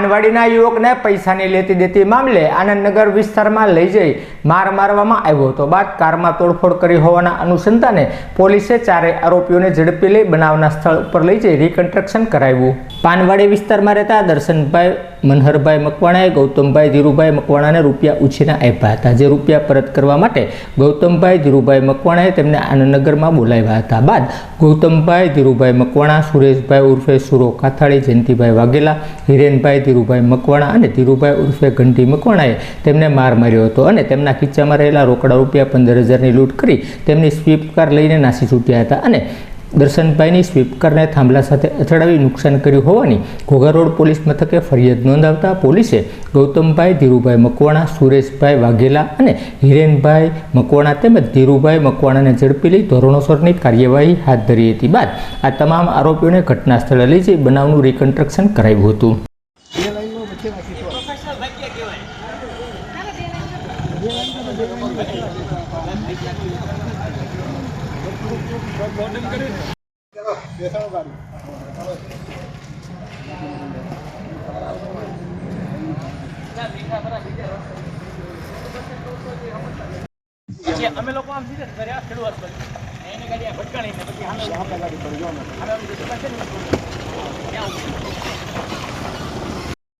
પાનવાડીના યુવકને પૈસાની લેતી દેતી મામલે આનંદનગર વિસ્તારમાં લઈ જઈ માર મારવામાં આવ્યો હતો. બાદ કારમાં તોડફોડ કરી હોવાના અનુસંધાને પોલીસે ચારે આરોપીઓને ઝડપી લઈ બનાવના સ્થળ ઉપર લઈ જઈ રિકન્સ્ટ્રક્શન કરાવ્યું. પાનવાડી વિસ્તારમાં રહેતા દર્શનભાઈ મનહરભાઈ મકવાણાએ, ગૌતમભાઈ ધીરુભાઈ મકવાણાને રૂપિયા ઉછીના આપ્યા હતા. જે રૂપિયા પરત કરવા માટે ગૌતમભાઈ ધીરુભાઈ મકવાણાએ તેમને આનંદનગરમાં બોલાવ્યા હતા. બાદ ગૌતમભાઈ ધીરુભાઈ મકવાણા, સુરેશભાઈ ઉર્ફે સુરો કાથાળી, જયંતિભાઈ વાઘેલા, હિરેનભાઈ ધીરુભાઈ મકવાણા અને ધીરુભાઈ ઉર્ફે ઘંટી મકવાણાએ તેમને માર માર્યો હતો અને તેમના ખીચામાં રહેલા રોકડા રૂપિયા પંદર હજારની લૂંટ કરી તેમની સ્વીપ કાર લઈને નાસી છૂટ્યા હતા અને દર્શનભાઈની સ્વીપકરને થાંભલા સાથે અથડાવી નુકસાન કર્યું હોવાની ઘોઘા રોડ પોલીસ મથકે ફરિયાદ નોંધાવતા પોલીસે ગૌતમભાઈ, ધીરુભાઈ મકવાણા, સુરેશભાઈ વાઘેલા અને હિરેનભાઈ મકવાણા તેમજ ધીરુભાઈ મકવાણાને ઝડપી લઈ ધોરણોસરની કાર્યવાહી હાથ ધરી હતી બાદ આ તમામ આરોપીઓને ઘટના સ્થળે લઈ જઈ બનાવનું રિકન્સ્ટ્રક્શન કરાયું હતું. પછી અમે લોકો આમ સીધા આ ખેડૂત. એની ગાડી ભટકાણી ને પછી સામે ગાડી પર જો અમે. ત્યાં ઊભી. આ એ નવો નહીં, એ ના. અમે આમ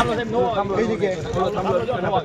સાહેબ નવો કઈ જગ્યાએ